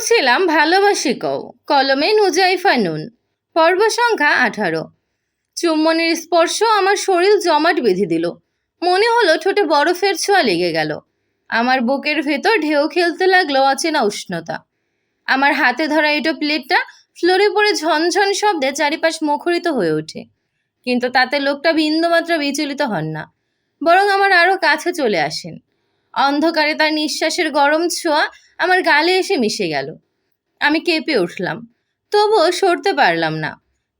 পড়ছিলাম ভালোবাসি কও। কলমে নুজাইফা নুন। পর্ব সংখ্যা আঠারো। চুম্বনের স্পর্শ আমার শরীর জমাট বেঁধে দিল। মনে হলো ঠোঁটে বরফের ছোঁয়া লেগে গেল। আমার বুকের ভেতর ঢেউ খেলতে লাগল অচেনা উষ্ণতা। আমার হাতে ধরা এটো প্লেটটা ফ্লোরে পড়ে ঝনঝন শব্দে চারিপাশ মুখরিত হয়ে ওঠে। কিন্তু তাতে লোকটা বিন্দুমাত্র বিচলিত হন না। বরং আমার আরও কাছে চলে আসেন। অন্ধকারে তার নিঃশ্বাসের গরম ছোঁয়া আমার গালে এসে মিশে গেল। আমি কেঁপে উঠলাম। তবুও সরতে পারলাম না।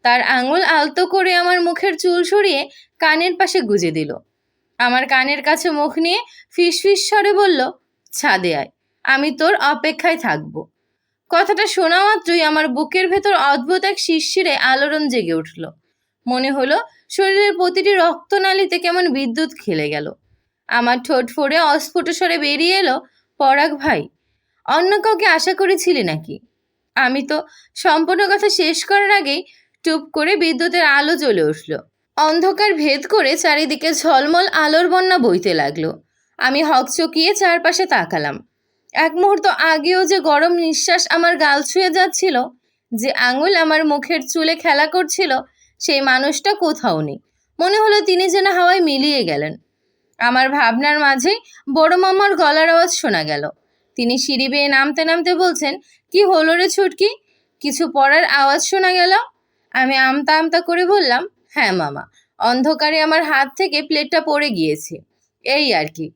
তার আঙুল আলতো করে আমার মুখের চুল সরিয়ে কানের পাশে গুজে দিল। আমার কানের কাছে মুখ নিয়ে ফিসফিস স্বরে বলল, ছাদে আয়, আমি তোর অপেক্ষায় থাকব। কথাটা শোনা মাত্রই আমার বুকের ভেতর অদ্ভুত এক শিরশিরে আলোড়ন জেগে উঠল। মনে হলো শরীরের প্রতিটি রক্তনালীতে কেমন বিদ্যুৎ খেলে গেল। আমার ঠোঁট ফোড়ে অস্ফুট স্বরে বেরিয়ে এলো, পরাগ ভাই অন্য কাউকে আশা করেছিলি নাকি? আমি তো সম্পূর্ণ কথা শেষ করার আগেই টুপ করে বিদ্যুতের আলো জ্বলে উঠল। অন্ধকার ভেদ করে চারিদিকে ঝলমল আলোর বন্যা বইতে লাগল। আমি হকচকিয়ে চারপাশে তাকালাম। এক মুহূর্ত আগেও যে গরম নিঃশ্বাস আমার গাল ছুঁয়ে যাচ্ছিল, যে আঙুল আমার মুখের চুলে খেলা করছিল, সেই মানুষটা কোথাও নেই। মনে হলো তিনি যেন হাওয়ায় মিলিয়ে গেলেন। আমার ভাবনার মাঝেই বড় মামার গলার আওয়াজ শোনা গেল। তিনি সিঁড়ি বেয়ে নামতে নামতে বলছেন, কি হলো রে ছুটকি? কিছু পড়ার আওয়াজ শোনা গেল? আমি আমতা আমতা করে বললাম হ্যাঁ মামা, অন্ধকারে আমার হাত থেকে প্লেটটা পড়ে গিয়েছে। এই আর কি।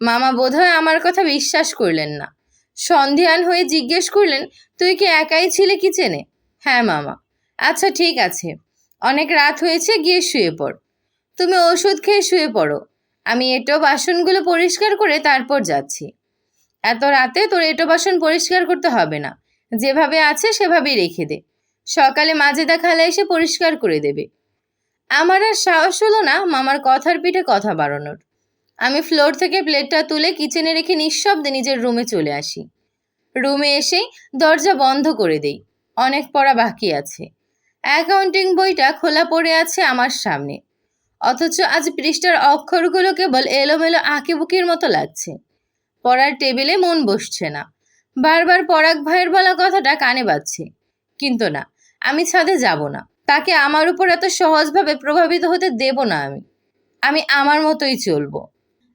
মামা বোধহয় আমার কথা বিশ্বাস করলেন না। সন্ধিয়ান হয়ে জিজ্ঞেস করলেন, তুই কি একাই ছিলে কিচেনে? হ্যাঁ মামা। আচ্ছা ঠিক আছে। অনেক রাত হয়েছে, গিয়ে শুয়ে পড়। তুমি ওষুধ খেয়ে শুয়ে পড়ো। আমি এটো বাসনগুলো পরিষ্কার করে তারপর যাচ্ছি। এত রাতে তোর এটো বাসন পরিষ্কার করতে হবে না। যেভাবে আছে সেভাবেই রেখে দে। সকালে মাজেদা খালা এসে পরিষ্কার করে দেবে। আমার আর সাহস হলো না মামার কথার পিঠে কথা বাড়ানোর। আমি ফ্লোর থেকে প্লেটটা তুলে কিচেনে রেখে নিঃশব্দে নিজের রুমে চলে আসি। রুমে এসেই দরজা বন্ধ করে দেই। অনেক পড়া বাকি আছে। অ্যাকাউন্টিং বইটা খোলা পড়ে আছে আমার সামনে। অথচ আজ পৃষ্ঠার অক্ষরগুলো কেবল এলোমেলো আঁকিবুকির মতো লাগছে। পড়ার টেবিলে মন বসছে না। বারবার পরাগ ভাইয়ের বলা কথাটা কানে বাজছে। কিন্তু না, আমি ছাদে যাব না। তাকে আমার উপর এত সহজভাবে প্রভাবিত হতে দেব না আমি। আমি আমার মতোই চলবো।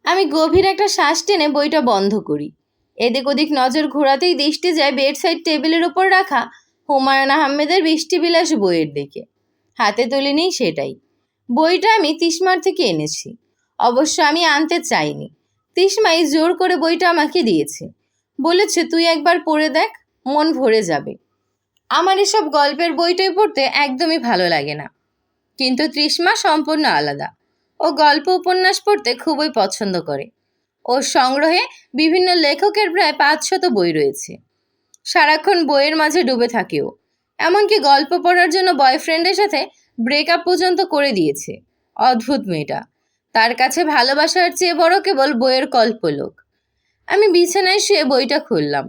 আমি গভীর একটা শ্বাস টেনে বইটা বন্ধ করি। এদিক ওদিক নজর ঘোরাতেই দৃষ্টি যায় বেড সাইড টেবিলের ওপর রাখা হুমায়ুন আহমেদের বৃষ্টিবিলাস বইয়ের দিকে। হাতে তুলিনি সেটাই। বইটা আমি তিসমার থেকে এনেছি। অবশ্য আমি আনতে চাইনি। তিসমাই জোর করে বইটা আমাকে দিয়েছে। বলেছে, তুই একবার পড়ে দেখ, মন ভরে যাবে। আমার এসব গল্পের বইটই পড়তে একদমই ভালো লাগে না। কিন্তু তৃষ্মা সম্পূর্ণ আলাদা। ও গল্প উপন্যাস পড়তে খুবই পছন্দ করে। ওর সংগ্রহে বিভিন্ন লেখকের প্রায় পাঁচশত বই রয়েছে। সারাক্ষণ বইয়ের মাঝে ডুবে থাকে ও। এমনকি গল্প পড়ার জন্য বয়ফ্রেন্ডের সাথে ব্রেকআপ পর্যন্ত করে দিয়েছে। অদ্ভুত মেয়েটা। তার কাছে ভালোবাসার চেয়ে বড় কেবল বইয়ের কল্পলোক আমি বিছানায় শুয়ে বইটা খুললাম।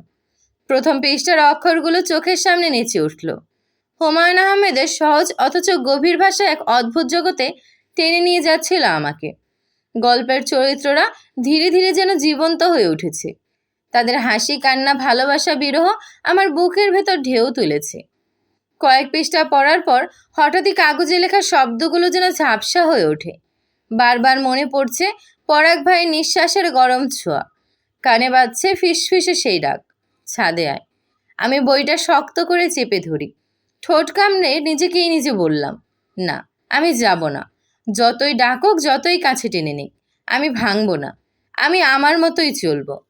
প্রথম পৃষ্ঠার অক্ষরগুলো চোখের সামনে নেচে উঠল। হুমায়ুন আহমেদের সহজ অথচ গভীর ভাষায় এক অদ্ভুত জগতে টেনে নিয়ে যাচ্ছিল আমাকে। গল্পের চরিত্ররা ধীরে ধীরে যেন জীবন্ত হয়ে উঠেছে। তাদের হাসি, কান্না, ভালোবাসা, বিরহ আমার বুকের ভেতর ঢেউ তুলেছে। কয়েক পৃষ্ঠা পড়ার পর হঠাৎই কাগজে লেখা শব্দগুলো যেন ঝাপসা হয়ে ওঠে। বারবার মনে পড়ছে পরাগ ভাইয়ের নিঃশ্বাসের গরম ছোঁয়া। কানে বাজছে ফিসফিসে সেই ডাক ছাদে আয়। আমি বইটা শক্ত করে চেপে ধরি। ঠোঁট কামড়ে নিজেকেই নিজে বললাম, না, আমি যাব না। যতই ডাকুক, যতই কাছে টেনে নিক। আমি ভাঙবো না। আমি আমার মতোই চলবো।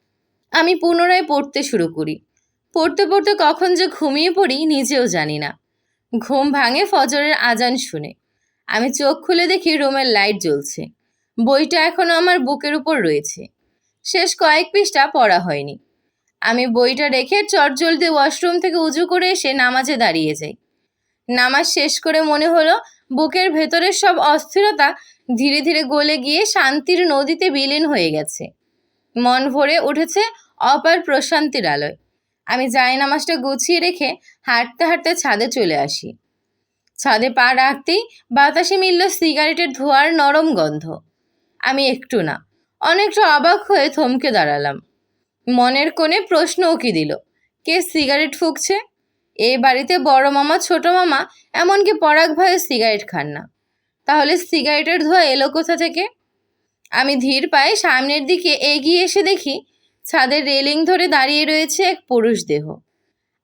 আমি পুনরায় পড়তে শুরু করি। পড়তে পড়তে কখন যে ঘুমিয়ে পড়ি নিজেও জানি না। ঘুম ভাঙে ফজরের আজান শুনে। আমি চোখ খুলে দেখি রুমের লাইট জ্বলছে। বইটা এখনও আমার বুকের উপর রয়েছে। শেষ কয়েক পৃষ্ঠা পড়া হয়নি। আমি বইটা রেখে চটজলদি ওয়াশরুম থেকে উজু করে এসে নামাজে দাঁড়িয়ে যাই। নামাজ শেষ করে মনে হলো বুকের ভেতরের সব অস্থিরতা ধীরে ধীরে গলে গিয়ে শান্তির নদীতে বিলীন হয়ে গেছে। মন ভরে উঠেছে অপার প্রশান্তির আলোয়। আমি যাই নামাজটা গুছিয়ে রেখে হাঁটতে হাঁটতে ছাদে চলে আসি। ছাদে পা রাখতেই বাতাসে মিলল সিগারেটের ধোঁয়ার নরম গন্ধ। আমি একটু না, অনেকটা অবাক হয়ে থমকে দাঁড়ালাম। মনের কোণে প্রশ্ন উকি দিল? কে সিগারেট ফুঁকছে? এই বাড়িতে বড় মামা, ছোট মামা, এমনকি পরাগ ভাইও সিগারেট খান না। তাহলে সিগারেটের ধোঁয়া এলো কোথা থেকে? আমি ধীর পায়ে সামনের দিকে এগিয়ে এসে দেখি ছাদের রেলিং ধরে দাঁড়িয়ে রয়েছে এক পুরুষ দেহ।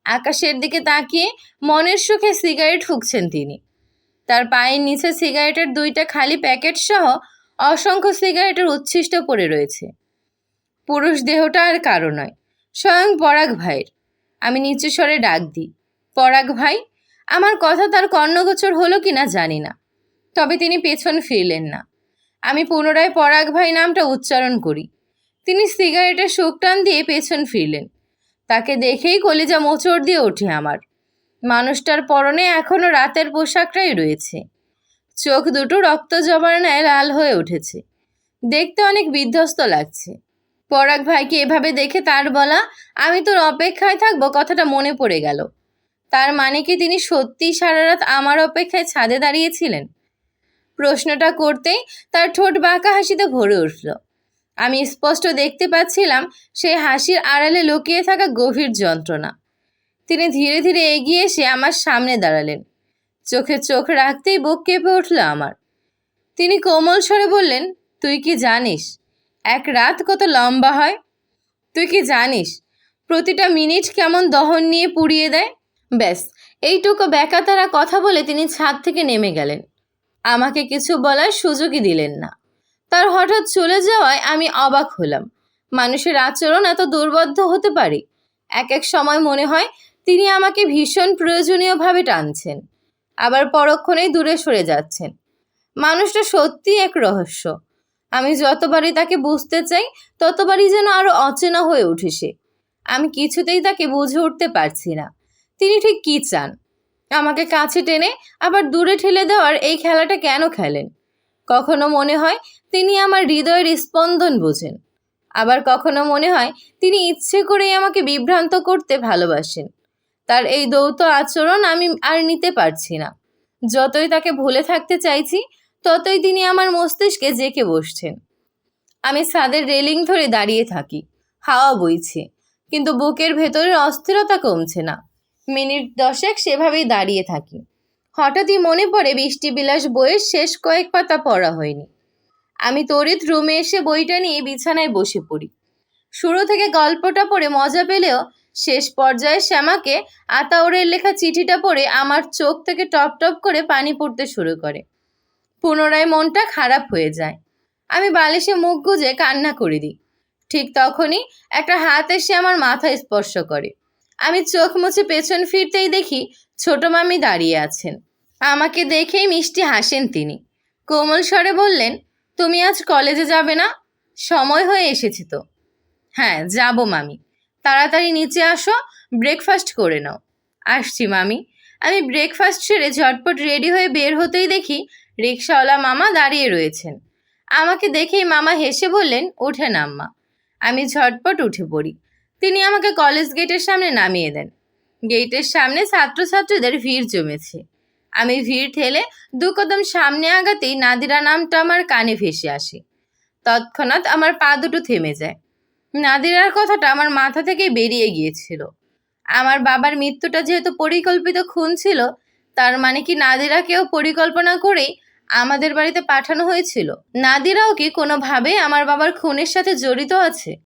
আকাশের দিকে তাকিয়ে মনের সুখে সিগারেট ফুঁকছেন তিনি। তার পায়ের নিচে সিগারেটের দুইটা খালি প্যাকেট সহ অসংখ্য সিগারেটের উচ্ছিষ্ট পড়ে রয়েছে। পুরুষ দেহটা আর কারও নয়, স্বয়ং পরাগ ভাইয়ের। আমি নিচু স্বরে ডাক দিই, পরাগ ভাই, আমার কথা তার কর্ণগোচর হলো কিনা জানি না। তবে তিনি পেছন ফিরলেন না। আমি পুনরায় পরাগ ভাই নামটা উচ্চারণ করি। তিনি সিগারেটের শোক টান দিয়ে পেছন ফিরলেন। তাকে দেখেই কলিজা মোচড় দিয়ে ওঠে আমার। মানুষটার পরনে এখনও রাতের পোশাকটাই রয়েছে। চোখ দুটো রক্ত জমার লাল হয়ে উঠেছে। দেখতে অনেক বিধ্বস্ত লাগছে। পরাগ ভাইকে এভাবে দেখে তার বলা, আমি তোর অপেক্ষায় থাকব কথাটা মনে পড়ে গেল। তার মানে কি তিনি সত্যিই সারা রাত আমার অপেক্ষায় ছাদে দাঁড়িয়েছিলেন? প্রশ্নটা করতেই তার ঠোঁট বাঁকা হাসিতে ভরে উঠল। আমি স্পষ্ট দেখতে পাচ্ছিলাম সেই হাসির আড়ালে লুকিয়ে থাকা গভীর যন্ত্রণা। তিনি ধীরে ধীরে এগিয়ে এসে আমার সামনে দাঁড়ালেন। চোখে চোখ রাখতেই বুক কেঁপে উঠল আমার। তিনি কোমল স্বরে বললেন, তুই কি জানিস, এক রাত কত লম্বা হয়? তুই কি জানিস, প্রতিটা মিনিট কেমন দহন নিয়ে পুড়িয়ে দেয়? ব্যাস, এইটুকু ব্যাকাতারা কথা বলে তিনি ছাদ থেকে নেমে গেলেন। আমাকে কিছু বলার সুযোগই দিলেন না। তার হঠাৎ চলে যাওয়ায় আমি অবাক হলাম। মানুষের আচরণ এত দুর্বদ্ধ হতে পারে? এক এক সময় মনে হয় তিনি আমাকে ভীষণ প্রয়োজনীয়ভাবে টানছেন, আবার পরক্ষণেই দূরে সরে যাচ্ছেন। মানুষটা সত্যি এক রহস্য। আমি যতবারই তাকে বুঝতে চাই, ততবারই যেন আরও অচেনা হয়ে উঠে সে। আমি কিছুতেই তাকে বুঝে উঠতে পারছি না। তিনি ঠিক কী চান? আমাকে কাছে টেনে আবার দূরে ঠেলে দেওয়ার এই খেলাটা কেন খেলেন? কখনো মনে হয় তিনি আমার হৃদয়ের স্পন্দন বোঝেন। আবার কখনো মনে হয় তিনি ইচ্ছে করেই আমাকে বিভ্রান্ত করতে ভালোবাসেন। তার এই দৌত আচরণ আমি আর নিতে পারছি না। যতই তাকে ভুলে থাকতে চাইছি, ততই তিনি আমার মস্তিষ্কে জেঁকে বসছেন। আমি ছাদের রেলিং ধরে দাঁড়িয়ে থাকি, হাওয়া বইছে, কিন্তু বুকের ভেতরের অস্থিরতা কমছে না। মিনিট দশেক সেভাবেই দাঁড়িয়ে থাকি। হঠাৎই মনে পড়ে বৃষ্টি বিলাস বইয়ের শেষ কয়েক পাতা পড়া হয়নি। আমি তড়িৎ রুমে এসে বইটা নিয়ে বিছানায় বসে পড়ি। শুরু থেকে গল্পটা পড়ে মজা পেলেও শেষ পর্যায়ে শ্যামাকে আতাউরের লেখা চিঠিটা পড়ে আমার চোখ থেকে টপ টপ করে পানি পড়তে শুরু করে। পুনরায় মনটা খারাপ হয়ে যায়। আমি বালিশে মুখ গুজে কান্না করে দিই। ঠিক তখনই একটা হাত এসে আমার মাথা স্পর্শ করে। আমি চোখ মুছে পেছন ফিরতেই দেখি ছোট মামি দাঁড়িয়ে আছেন। আমাকে দেখেই মিষ্টি হাসেন তিনি। কোমল স্বরে বললেন, তুমি আজ কলেজে যাবে না? সময় হয়ে এসেছে তো। হ্যাঁ যাব মামি। তাড়াতাড়ি নিচে আসো ব্রেকফাস্ট করে নাও। আসছি মামি। আমি ব্রেকফাস্ট সেরে ঝটপট রেডি হয়ে বের হতেই দেখি রিক্সাওয়ালা মামা দাঁড়িয়ে রয়েছেন। আমাকে দেখেই মামা হেসে বললেন, ওঠে নাম্মা আমি ঝটপট উঠে পড়ি। তিনি আমাকে কলেজ গেটের সামনে নামিয়ে দেন। গেটের সামনে ছাত্রছাত্রীদের ভিড় জমেছে। আমি ভিড় ঠেলে দু কদম সামনে আগাতেই নাদিরা নামটা আমার কানে ভেসে আসে। তৎক্ষণাৎ আমার পা দুটো থেমে যায়। নাদিরার কথাটা আমার মাথা থেকে বেরিয়ে গিয়েছিল। আমার বাবার মৃত্যুটা যেহেতু পরিকল্পিত খুন ছিল, তার মানে কি নাদিরাকেও পরিকল্পনা করেই আমাদের বাড়িতে পাঠানো হয়েছিল? নাদিরাও কি কোনোভাবে আমার বাবার খুনের সাথে জড়িত আছে?